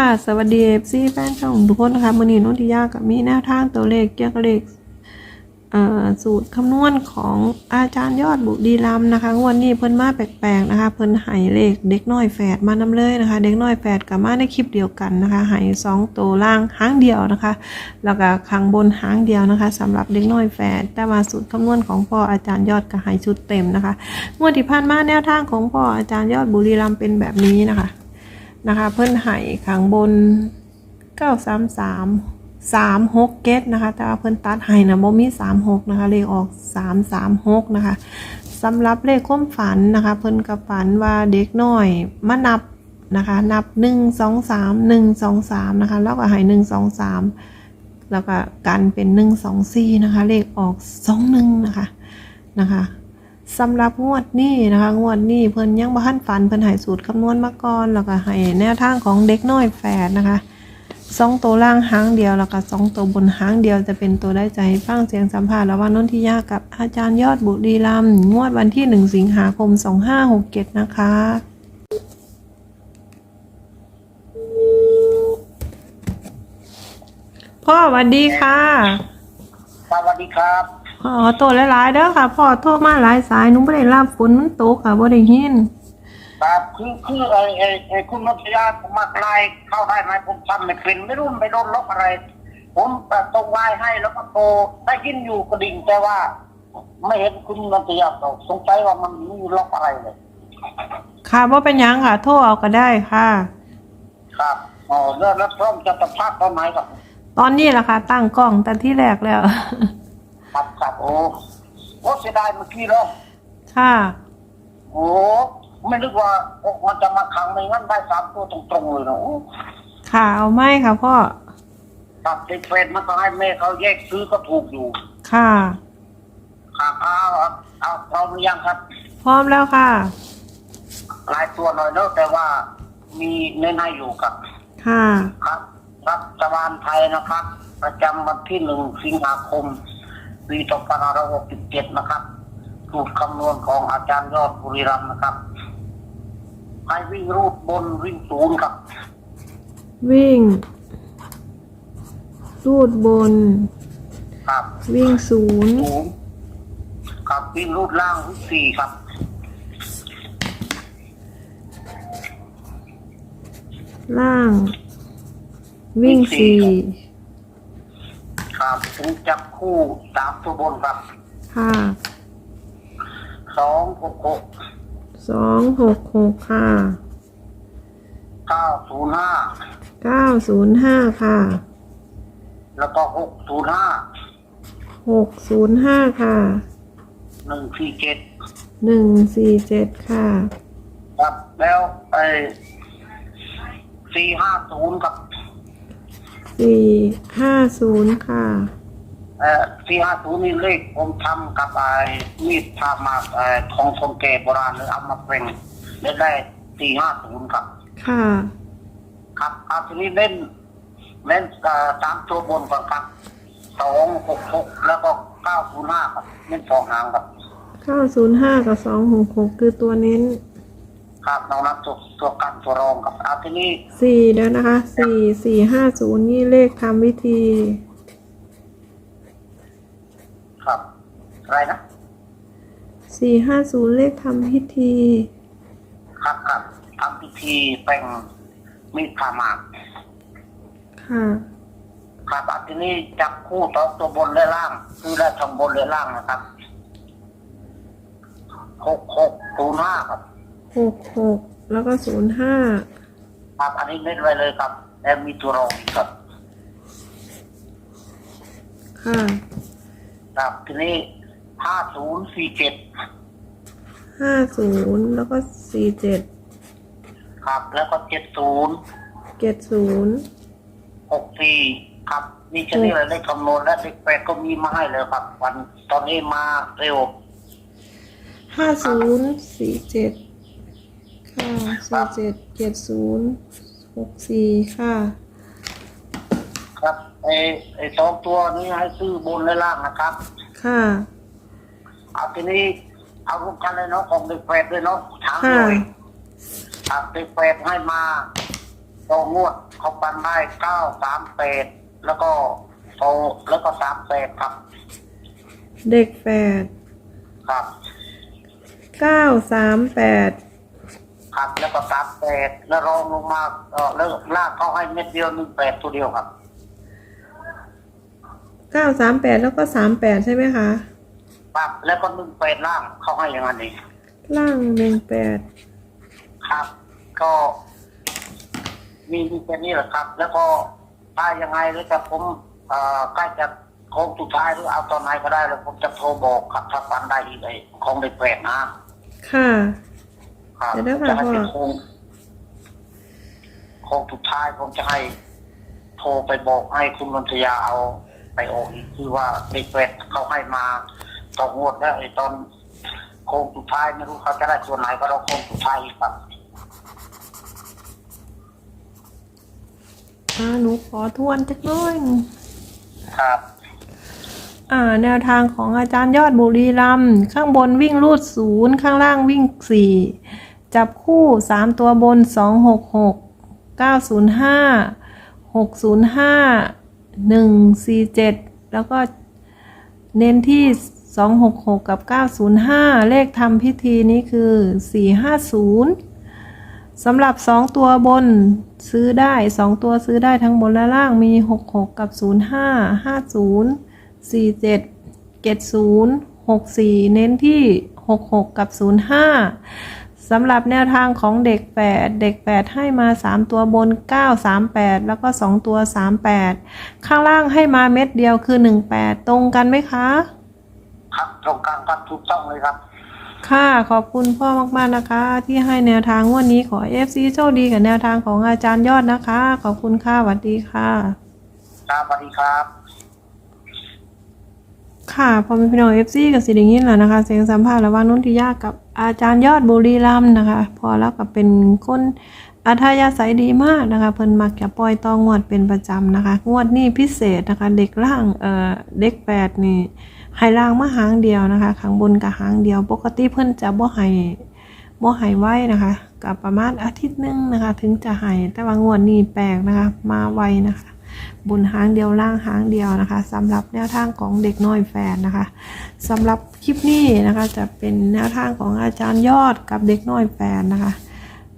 ค่ะ สวัสดีเอฟซีแฟนช่องทุกคนนะคะมือนีนุติยากับมีแนวทางตัวเลขเกี่ยวกับเลขสูตรคำนวณของอาจารย์ยอดบุรีรัมนะคะวดนี้เพิ่นมาแปลกๆนะคะ เพิ่นให้เลขเด็กน้อยแฝดมานำเลยนะคะ เด็กน้อยแฝดกับมาในคลิปเดียวกันนะคะให้สองตัวล่างหางเดียวนะคะ แล้วก็ข้างบนหางเดียวนะคะสำหรับเด็กน้อยแฝดแต่ว่าสูตรคำนวณของพ่ออาจารย์ยอดก็ให้ชุดเต็มนะคะงวดที่ผ่านมาแนวทางของพ่ออาจารย์ยอดบุรีรัมเป็นแบบนี้นะคะ นะคะ เพิ่นไห่ข้างบน 933 36เกตนะคะแต่ว่าเพิ่นตัดไห่นะบ่มี36นะคะเลขออก 336นะคะสำหรับเลขความฝันนะคะ เพิ่นกับฝันว่าเด็กน้อยมานับนะคะ นับ 1 2 3 1 2 3นะคะแล้วก็ไห่1 2 3 แล้วก็กันเป็น 1 2 4นะคะเลขออก 21นะคะนะคะ สำหรับงวดนี้นะคะ งวดนี้เพิ่นยังบ่ทันฝันเพิ่นให้สูตรคำนวณมาก่อนแล้วก็ให้แนวทางของเด็กน้อยแฝดนะคะสองตัวล่างหางเดียวแล้วก็สองตัวบนหางเดียวจะเป็นตัวได้ใจฟังเสียงสัมภาษณ์ระหว่างนนทิยากับอาจารย์ยอดบุรีรัมย์งวดวันที่หนึ่งสิงหาคมสองห้าหกเจ็ดนะคะพ่อสวัสดีค่ะ สวัสดีครับ พ่อโตหลายๆเด้อค่ะ พ่อโทรมาหลายสายหนุไม่ได้รับฝนมันตกค่ะบ่ได้ยินครับคือคือไอ้ไอ้ไอ้คุณนัทยาผมมาไลน์เข้าได้ไหมผมทำไม่เป็นไม่รู้มันไปโดนล็อกอะไร ผมแต่ตรงไลน์ให้แล้วก็โทรได้ยินอยู่กระดิ่งแต่ว่า ไม่เห็นคุณนัทยาตกสงสัยว่ามันมีล็อกอะไรเลย ค่ะว่าเป็นหยังค่ะ โทรเอาก็ได้ค่ะ ครับอ๋อแล้วแล้วพร้อมจะสัมภาษณ์ตอนไหนครับ ตอนนี้ล่ะค่ะ ตั้งกล้องแต่ที่แรกแล้วครับครับ โอ้โอ้เสียดายเมื่อกี้เนาะค่ะ โอ้ไม่นึกว่าโอ้มันจะมาขังไม่งั้นได้สามตัวตรงๆเลยนะโอ้ค่ะเอาไหมค่ะพ่อครับเด็กเฟรนมันก็ให้แม่เขาแยกซื้อก็ถูกอยู่ค่ะ ครับเอาเอาเอาพร้อมหรือยังครับพร้อมแล้วค่ะ หลายตัวหน่อยเนอะแต่ว่ามีเน้นให้อยู่ครับ ค่ะ ครับรัฐบาลไทยนะครับ ประจำวันที่หนึ่งสิงหาคม ปีสองพันห้าร้อยหกสิบเจ็ดนะครับสูตรคำนวณของอาจารย์ยอดบุรีรัมย์นะครับให้วิ่งรูดบนวิ่งศูนย์ครับ วิ่ง รูดบน ครับวิ่งศูนย์ศูนย์ครับวิ่งรูดล่างวิ่งสี่ครับ ล่าง วิ่งสี่ ครับถึงจับคู่สามตัวบนครับค่ะสองหกหกสองหกหกค่ะเก้าศูนย์ห้าเก้าศูนย์ห้าค่ะแล้วก็หกศูนย์ห้าหกศูนย์ห้าค่ะหนึ่งสี่เจ็ดหนึ่งสี่เจ็ดค่ะ ครับแล้วไอ้สี่ห้าศูนย์กับ สี่ห้าศูนย์ค่ะ เอ่อสี่ห้าศูนย์นี่เลขผมทำกับไอ้มีดพามาไอ้ของคนแก่โบราณเลยเอามาเป็นได้ได้สี่ห้าศูนย์ครับ ค่ะ ครับเอาทีนี้เล่นเล่นเอ่อสามตัวบนก่อนครับสองหกหกแล้วก็เก้าศูนย์ห้าครับเล่นสองหางครับเก้าศูนย์ห้ากับสองหกหกคือตัวเน้น ครับน้องนับตัวตัวกันตัวรองครับเอาทีนี้สี่เดี๋ยวนะคะสี่สี่ห้าศูนย์นี่เลขทำวิธี ครับอะไรนะสี่ห้าศูนย์เลขทำพิธี ครับครับทำพิธีเป็นมีดพามาค่ะ ครับอันทีนี้จับคู่ต่อตัวบนและล่าง คือได้ทั้งบนและล่างนะครับหกหกศูนย์ห้าครับ หกหกแล้วก็ศูนย์ห้าครับอันนี้เน้นไว้เลยครับแล้วมีตัวรองอีกครับค่ะครับทีนี้ห้าศูนย์สี่เจ็ดห้าศูนย์แล้วก็สี่เจ็ดครับ แล้วก็เจ็ดศูนย์เจ็ดศูนย์หกสี่ครับนี่จะนี่เลยได้คำนวณและเด็กแปดก็มีมาให้เลยครับ วันตอนนี้มาเร็วห้าศูนย์สี่เจ็ด ค่ะสี่เจ็ดเจ็ดศูนย์หกสี่ค่ะ ครับไอ้ไอ้สองตัวนี้ให้ซื้อบนและล่างนะครับค่ะ เอาทีนี้เอารวมกันเลยเนาะของเด็กแปดด้วยเนาะถามค่ะเลยครับเด็กแปดให้มาต่องวดเขาปันได้เก้าสามแปดแล้วก็โตแล้วก็สามแปดครับ เด็กแฝดครับเก้าสามแปด ครับแล้วก็สามแปดแล้วรองลงมาเออแล้วลากเขาให้เม็ดเดียวหนึ่งแปดตัวเดียวครับเก้าสามแปดแล้วก็สามแปดใช่ไหมคะ ครับแล้วก็หนึ่งแปดล่างเขาให้อย่างนั้นเองล่างหนึ่งแปดครับ ก็มีมีแค่นี้แหละครับ แล้วก็ถ้ายังไงหรือจะผมเอ่อใกล้จะโค้งสุดท้ายหรือเอาตอนไหนก็ได้แล้วผมจะโทรบอกครับถ้าปันได้อีกไอ้ของเด็กแปดนะ ค่ะ ครับเดี๋ยวนะจะให้เป็นพ่อโค้งโค้งสุดท้ายผมจะให้โทรไปบอกให้คุณนนทยาเอาไปออกอีกคือว่าเด็กแปดเขาให้มาต่องวดแล้วไอ้ตอนโค้งสุดท้ายไม่รู้เขาจะได้ตัวไหนก็เราโค้งสุดท้ายอีกครับอ่าหนูขอทวนจักหน้อยครับ อ่า แนวทางของอาจารย์ยอดบุรีรัมย์ข้างบนวิ่งรูดศูนย์ข้างล่างวิ่งสี่ จับคู่สามตัวบนสองหกหกเก้าศูนย์ห้าหกศูนย์ห้าหนึ่งสี่เจ็ดแล้วก็เน้นที่สองหกหกกับเก้าศูนย์ห้าเลขทำพิธีนี้คือสี่ห้าศูนย์สำหรับสองตัวบนซื้อได้สองตัวซื้อได้ทั้งบนและล่างมีหกหกกับศูนย์ห้าห้าศูนย์สี่เจ็ดเจ็ดศูนย์หกสี่เน้นที่หกหกกับศูนย์ห้า สำหรับแนวทางของเด็กแปดเด็กแปดให้มาสามตัวบนเก้าสามแปดแล้วก็สองตัวสามแปดข้างล่างให้มาเม็ดเดียวคือหนึ่งแปดตรงกันไหมคะ ครับตรงกลางครับถูกต้องเลยครับ ค่ะขอบคุณพ่อมากๆนะคะ ที่ให้แนวทางงวันนี้ขอเอฟซีโชคดีกับแนวทางของอาจารย์ยอดนะคะ ขอบคุณค่ะสวัสดีค่ะ ครับสวัสดีครับ ค่ะพอเป็นพี่น้องเอฟซีกับสิริงินแหละนะคะ เสียงสัมภาษณ์ระหว่างนุ่นทิยากับอาจารย์ยอดบุรีรัมนะคะ พอแล้วก็เป็นคนอัธยาศัยดีมากนะคะ เพิ่นมักจะปล่อยตองงวดเป็นประจำนะคะ งวดนี้พิเศษนะคะ เด็กล่างเอ่อเด็กแปดนี่ให้ล่างมาหางเดียวนะคะข้างบนกับหางเดียว ปกติเพิ่นจะบ่ให้บ่ให้ไว้นะคะกับประมาณอาทิตย์นึงนะคะ ถึงจะให้แต่ว่างวดนี้แปลกนะคะ มาไวนะคะ บนหางเดียวล่างหางเดียวนะคะสำหรับแนวทางของเด็กน้อยแฟนนะคะสำหรับคลิปนี้นะคะจะเป็นแนวทางของอาจารย์ยอดกับเด็กน้อยแฟนนะคะ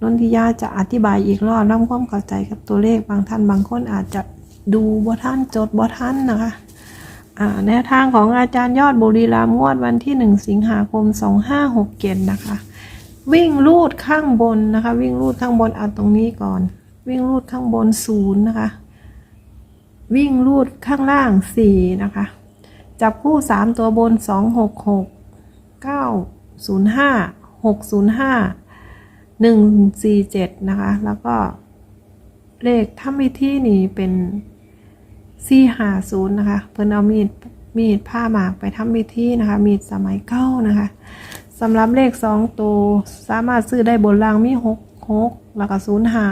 นนทิยาจะอธิบายอีกรอบนำความเข้าใจกับตัวเลขบางท่านบางคนอาจจะดูบ่ท่านจดบ่ท่านนะคะแนวทางของอาจารย์ยอดบุรีรัมงวดวันที่ 1 สิงหาคม 2567นะคะ วิ่งลูดข้างบนนะคะ วิ่งลูดข้างบนเอาตรงนี้ก่อน วิ่งลูดข้างบนศูนย์นะคะ วิ่งรูดข้างล่างสี่นะคะ จับคู่สามตัวบนสองหกหกเก้าศูนะคะ แล้วก็ เลขถ้ามีที่นี่เป็นสี่ห้าศูนะคะ เพิ่นเอามีดมีดผ้าหมากไปทำพิธีนะคะ มีดสมัยเก้านะคะสำหรับเลขสองตัว สามารถซื้อได้บนล่างมีหกหกแล้วก็ศูนย์ห้า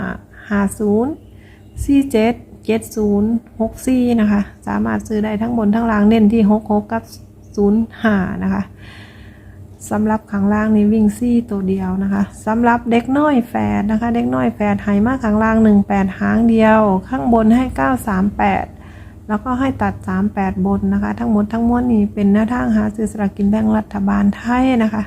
ห้าศูนย์สี่ เจ็ดศูนย์หกสี่นะคะ สามารถซื้อได้ทั้งบนทั้งล่างเน้นที่หกหกกับศูนย์ห้านะคะสำหรับข้างล่างนี้วิ่งซี่ตัวเดียวนะคะสำหรับเด็กน้อยแฝดนะคะ เด็กน้อยแฝดไหมากข้างล่างหนึ่งแปดหางเดียว ข้างบนให้เก้าสามแปดแล้วก็ให้ตัดสามแปดบนนะคะ ทั้งหมดทั้งมวลนี้เป็นแนวทางหาซื้อสลากกินแบ่งรัฐบาลไทยนะคะ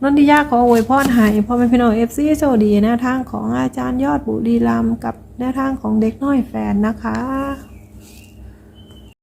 นนทิยาขออวยพรให้พ่อแม่พี่น้องเอฟซีโชคดีแนวทางของอาจารย์ยอดบุรีรัมกับ แนวทางของเด็กน้อยแฟนนะคะ